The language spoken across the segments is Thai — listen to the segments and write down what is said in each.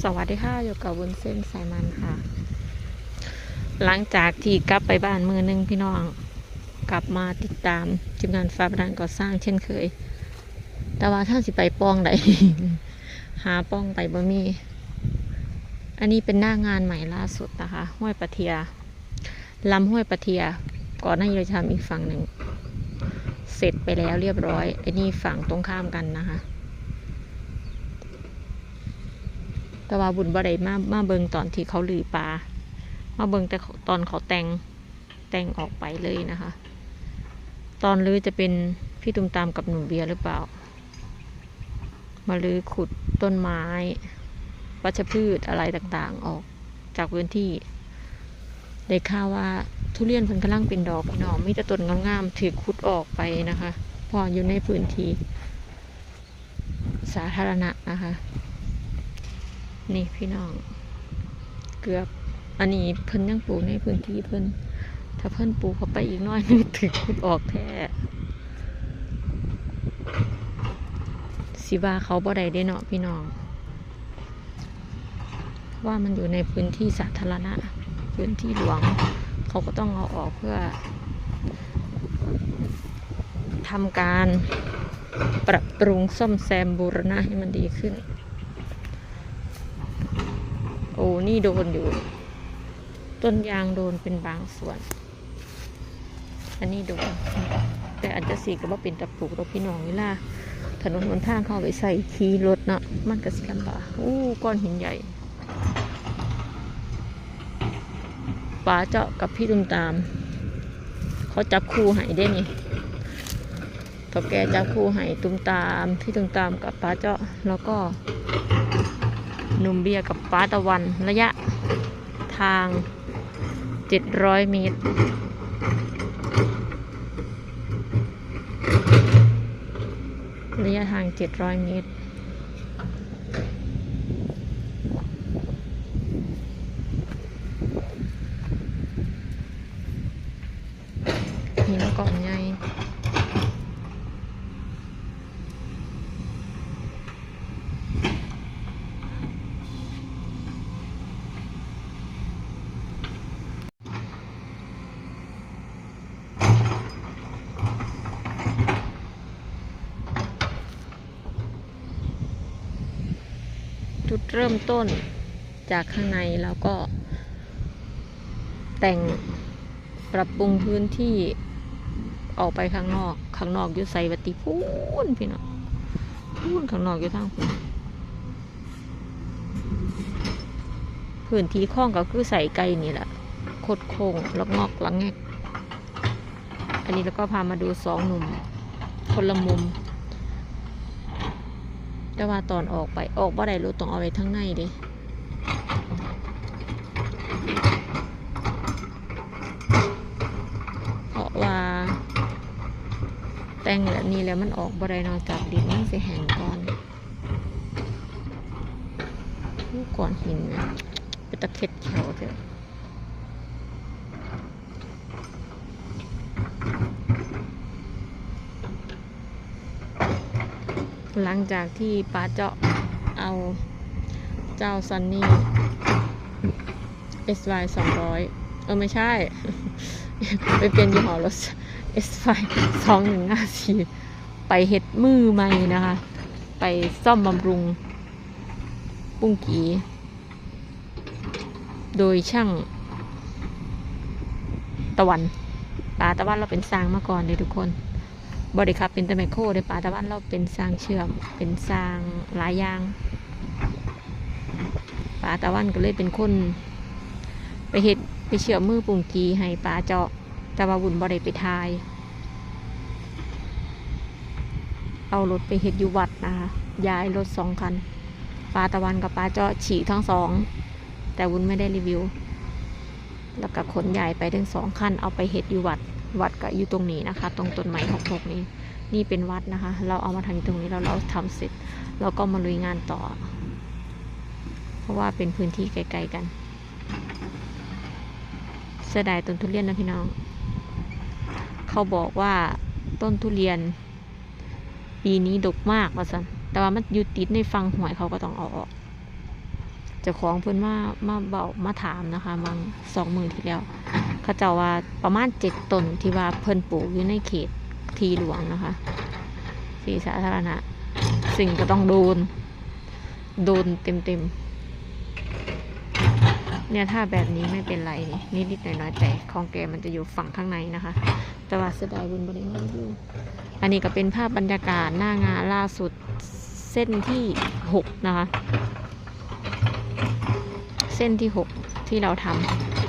สวัสดีค่ะอยู่กับวุ้นเส้นสายมันค่ะ หลังจากที่กลับไปบ้านมือหนึงพี่น้อง กลับมาติดตามทีมงานฟ้าปรานก่อสร้างเช่นเคย แต่ว่าถ้าสิไปป้องใดหาป้องไปบ่มี อันนี้เป็นหน้างานใหม่ล่าสุดนะคะ ห้วยปะเทียลำห้วยปะเทีย ก่อนหน้าเราจะทำอีกฝั่งหนึ่งเสร็จไปแล้วเรียบร้อยไอ้นี่ฝั่งตรงข้ามกันนะคะ แต่ว่าบุญบ่ได้มามาเบิงตอนที่เขาลือปลามาเบิงแต่ตอนเขาแต่งแต่งออกไปเลยนะคะ ตอนลือจะเป็นพี่ตุ้มตามกับหนุ่มเบียร์หรือเปล่า มาลือขุดต้นไม้ วัชพืชอะไรต่างๆ ออกจากพื้นที่ ได้ข่าวว่าทุเรียนพิ่นกำลังเป็นดอกพี่น้อมีแต่ต้นงามๆถือขุดออกไปนะคะ พออยู่ในพื้นที่สาธารณะนะคะ นี่พี่น้อง เกือบอันนี้เพิ่นยังปลูกในพื้นที่เพิ่นถ้าเพิ่นปลูกเข้าไปอีกน้อยนึงถึงขุดออกแท้สิว่าเขาบ่ได้ได้เนาะพี่น้อง ว่ามันอยู่ในพื้นที่สาธารณะ พื้นที่หลวง เขาก็ต้องเอาออกเพื่อทำการปรับปรุงซ่อมแซมบูรณะให้มันดีขึ้น อ้นี่โดนอยู่ ต้นยางโดนเป็นบางส่วน อันนี้โดน แต่อาจจะสีก็บ่เป็นตะปลูกเราพี่น้องเวลาถนนหนทางเข้าไปใส่ขี่รถเนาะมันก็สิลำบากอู้ก้อนหินใหญ่ป๋าเจาะกับพี่ตุมตาม เขาจับคู่ให้ได้นี่ถ้าแกจับคู่ให้ตุมตาม พี่ตุมตามกับป๋าเจาะแล้วก็ หนุ่มเบียร์กับป้าตะวันระยะทาง 700 เมตร ระยะทาง 700 เมตรหินก้อนใหญ่ จุดเริ่มต้นจากข้างในแล้วก็ แต่งปรับปรุงพื้นที่ออกไปข้างนอก ข้างนอกอยู่ใส่วัติพูนพี่น้องพูนข้างนอกอยู่ทางพูนพื้นที่คล้องก็คือใส่ไก่นี่แหละโคดโค้งแล้วงอกหลังแงกอันนี้แล้วก็พามาดูสองหนุ่มคนละมุม แต่ว่าตอนออกไปออกบ่ได้รถต้องเอาไว้ทั้งในเดิเพราะว่า แต่งแบบนี้แล้วมันออกบ่ได้นอกจากดินมันสิแห้งก่อนก่อนหินเนี่ยเป็นตะเข็ดแขวเถอะ หลังจากที่ป้าเจาะเอาเจ้าซันนี่ SY 200เออไม่ใช่ ไปเปลี่ยนยี่ห้อรถ SY 2154ไปเฮ็ดมือใหม่นะคะ ไปซ่อมบำรุง ปุ้งกี โดยช่าง ตะวันปาตะวันเราเป็นสร้างมาก่อนเลยทุกคน บริครับเป็นตะแมโครในป่าตะวันเราเป็นสร้างเชื่อมเป็นสร้างหลายอย่างป่าตะวันก็เลยเป็นคนไปเห็ดไปเชื่อมมือปุ่งกีให้ป่าเจาะต่ว่าบุญบริไปทาย เอารถไปเห็ดอยู่วัดนะคะย้ายรถสองคันป่าตะวันกับป่าเจาะฉีกทั้งสอง แต่บุญไม่ได้รีวิว แล้วก็ขนใหญ่ไปทั้งสองคันเอาไปเห็ดอยู่วัด วัดก็อยู่ตรงนี้นะคะ ตรงต้นไม้หกหกนี้ นี่เป็นวัดนะคะ เราเอามาทำอยู่ตรงนี้แล้วเราทำเสร็จเราก็มาลุยงานต่อ เพราะว่าเป็นพื้นที่ไกลๆกันเสียดายต้นทุเรียนนะพี่น้อง เขาบอกว่าต้นทุเรียน ปีนี้ดกมากว่าสันแต่ว่ามันอยู่ติดในฟังหวยเขาก็ต้องเอาออกเจ้าของเพิ่นมามาเบามาถามนะคะบางสองมือที่แล้ว เขาเจ้าว่าประมาณเจ็ดตนที่ว่าเพิ่นปลูกอยู่ในเขตทีหลวงนะคะที่สาธารณะ สิ่งก็ต้องโดน โดนเต็มเต็มๆเนี่ยถ้าแบบนี้ไม่เป็นไรนี่นิดๆหน่อยๆแต่ของแกมันจะอยู่ฝั่งข้างในนะคะ แต่ว่าเสียดายบุญบริเวณอยู่อันนี้ก็เป็นภาพบรรยากาศหน้างานล่าสุดเส้นที่หกนะคะ เส้นที่หกที่เราทำ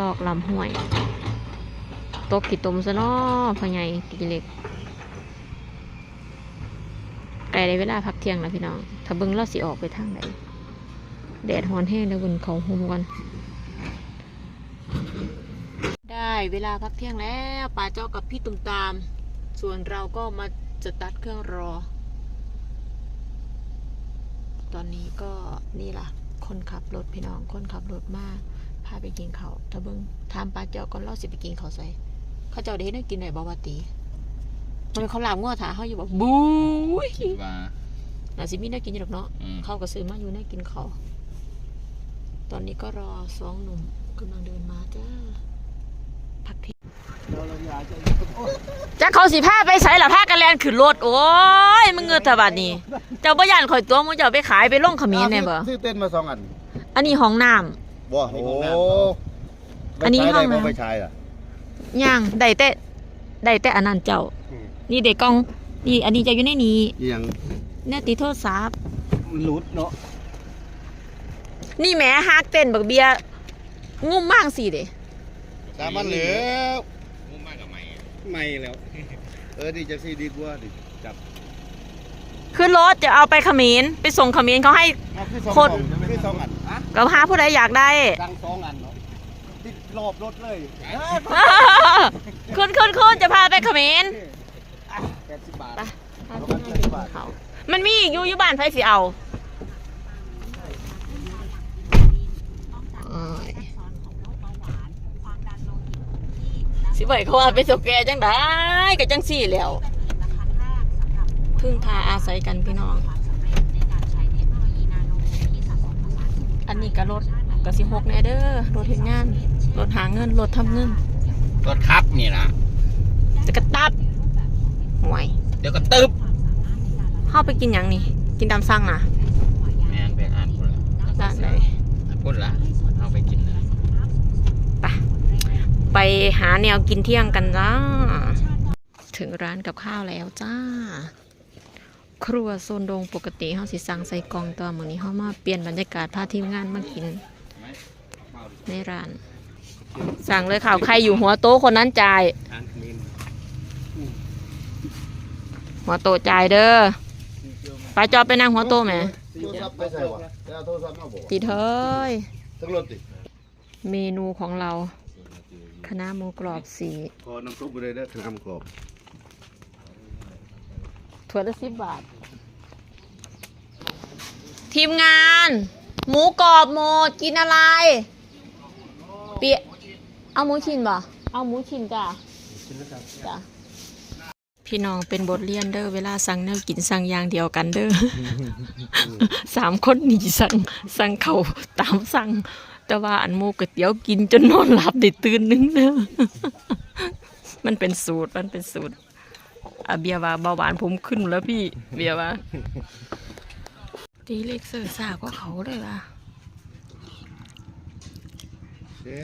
ลอกลำห้วย ตกกี่ตมซะเนาะพ่อใหญ่กี่เล็กไกลได้เวลาพักเที่ยงแล้วพี่น้อง ถ้าเบิ้งเราสิออกไปทางไหนแดดฮอนแห้งแล้วบนเขาหุมกันได้เวลาพักเที่ยงแล้วป้าเจ้ากับพี่ตุ่มตาม ส่วนเราก็มาจะตัดเครื่องรอ ตอนนี้ก็นี่ล่ะ คนขับรถพี่น้องคนขับรถมาพาไปกินเขาวถ้าเบิ้งถามป้าเจ้าก่อนเราสิไปกินเขาวใส่เขาเจ้าได้ได้กินไหนบาวาตีมันเขาลามงัวถาเขาอยู่บอกบู๊ยคิดว่าน่าสิมีได้กินอยู่หรอกเนาะอืมเขาก็ซื้อมาอยู่ได้กินเขาวตอนนี้ก็รอสองหนุ่มกำลังเดินมาจ้าพักเที่ยงจะเขาสิผ้าไปใส่ละผ้ากันแลนขึ้นรถโอ้ยมึงเงือตะบัดนี้เจ้าบ่ยานข่อยตัวมึงจะเอาไปขายไปลงเขมิ้นแน่บ่ซื้อเต้นมาสองอัน อันนี้ห้องน้ บ่โอ้อันนี้ห้องน้ำน้ำไม่ใช่ล่ะำย่างได้แต่ได้แต่อันนั้นเจ้าอืมนี่เด็กกล้องนี่อันนี้จะอยู่ในนี้อีหยังเนี่ยติดโทรศัพท์มันหลุดเนาะนี่แหมฮักเต้นบักเบียร์งุ่มมากสิเด้ตามมันเหลือมุ่งมากกับไม่ไม่แล้ว เออดีจังซี่ดีกว่าดิจับ ขึ้นรถจะเอาไปเขมิ้นไปส่งเขมิ้นเขาให้ เอาคือสองคน กล่องคือสองอันอะกับหาผู้ใดอยากได้ ดังสองอันเนาะติดรอบรถเลยคุณคุณคุณจะพาไปเขมิ้นแปดสิบบาท ไปพาพี่น้องไปกินเขาวมันมีอีกอยู่อยู่บ้านไผสิเอาอ้ายสิบ่อยเขาว่าไปสแกจังได้ก็จังสี่แล้ว พึ่งพาอาศัยกันพี่น้อง อันนี้ก็รถก็สิหกแน่เด้อรถเฮ็ดงานรถหาเงินรถทำเงินรถครับนี่นะจะกระตับห่วยเดี๋ยวก็ตึ๊บเข้าไปกินหยังนี่กินตามสั่งนะแมนไปอ่านพุ่นละร้านไหนพุ่นละเอาไปกินเลยไปไปหาแนวกินเที่ยงกันจ้า ถึงร้านกับข้าวแล้วจ้า ครัวโซนดงปกติเขาสิสั่งใส่กล่องตัวมือนี้เขามาเปลี่ยนบรรยากาศพาทีมงานมากิน ในร้าน สั่งเลยข่าวใครอยู่หัวโต๊ะคนนั้นจ่าย ทานคลีนหัวโต๊ะจ่ายเด้อไปจอไปนั่งหัวโต๊ะไหมโทรศัพท์ไปใส่วะจะเอาโทรศัพท์มาบอกติดเฮ้ยทั้งรถติเมนูของเราคณะหมูกรอบสี ขอน้ำซุปไปเลยเด้อทำกรอบ ถ้วยละสิบบาท ทีมงาน หมูกรอบหมดกินอะไร เปียเอาหมูชิ้นบ่เอาหมูชิ้นจ้ะจ้ะพี่น้องเป็นบทเรียนเด้อเวลาสั่งแนวกินสั่งอย่างเดียวกันเด้อสามคนหนีสั่งสั่งเขาวตามสั่ง แต่ว่าอันหมูก๋วยเตี๋ยวกินจนนอนหลับได้ตื่นหนึงเด้อมันเป็นสูตรมันเป็นสูตร อาเบียร์ว่าเบาหวานผมขึ้นแล้วพี่ เบียร์ว่าตีเล็กเสือสาก็เขาเลยว่ะแซ่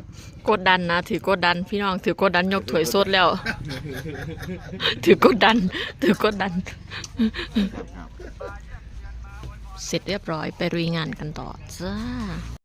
บกดดันนะถือกดดัน พี่น้องถือกดดันยกถวยสดแล้ว ถือกดดัน ถือกดดัน เสร็จเรียบร้อยไปรุยงานกันต่อจ้า